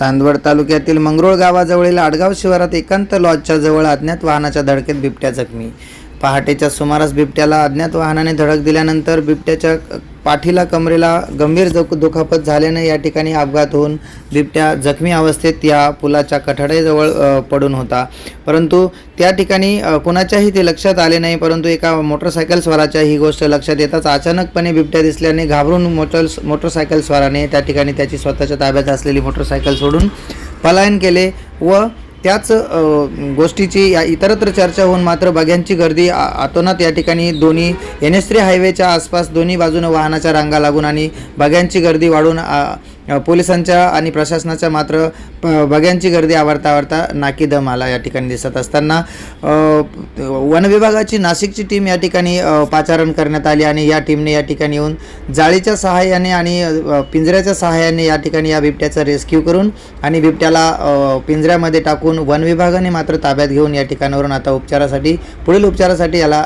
चांदवड तालुक्यातील मंगरुळ गावाजवळील आडगाव शिवारात एकांत लॉजच्या जवळ अज्ञात वाहनाच्या धडकेत बिबट्या जखमी. पहाटेच्या सुमारास बिबट्याला अज्ञात वाहनाने धडक दिल्यानंतर बिबट्याच्या पाठीला कमरेला गंभीर जख दुखापत झाल्याने या ठिकाणी अपघात होऊन बिबट्या जखमी अवस्थेत या पुलाच्या कठाड्याजवळ पडून होता. परंतु त्या ठिकाणी कुणाच्याही ते लक्षात आले नाही परंतु एका मोटरसायकल स्वाराच्या ही गोष्ट लक्षात येताच अचानकपणे बिबट्या दिसल्याने घाबरून मोटर मोटरसायकल स्वाराने त्या ठिकाणी त्याची स्वतःच्या ताब्यात असलेली मोटरसायकल सोडून पलायन केले व त्याच गोष्टीची या इतरत्र चर्चा होऊन मात्र बघ्यांची गर्दी आतोनात या ठिकाणी दोन्ही एन एस थ्री हायवेच्या आसपास दोन्ही बाजूनं वाहनाच्या रांगा लागून आणि बघ्यांची गर्दी वाढून पोलिसांच्या आणि प्रशासनाच्या मात्र प- बघ्यांची गर्दी आवडता आवरता नाकीदम आला या ठिकाणी दिसत असताना. वन विभागाची नाशिकची टीम या ठिकाणी पाचारण करण्यात आली आणि या टीमने या ठिकाणी येऊन जाळीच्या सहाय्याने आणि पिंजऱ्याच्या सहाय्याने या ठिकाणी या बिबट्याचा रेस्क्यू करून आणि बिबट्याला पिंजऱ्यामध्ये टाकून वन विभागाने मात्र ताब्यात घेऊन या ठिकाणावरून आता उपचारासाठी पुढील उपचारासाठी याला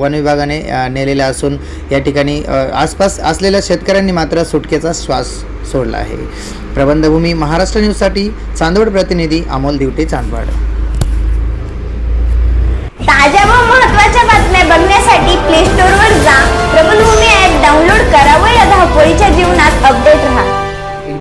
वन विभागाने अ, नेलेले असून या ठिकाणी आसपास असलेल्या शेतकऱ्यांनी मात्र सुटकेचा श्वास सोडला आहे. प्रबंधभूमी महाराष्ट्र न्यूजसाठी चांदवड प्रतिनिधी अमोल दिवटे चांदवड.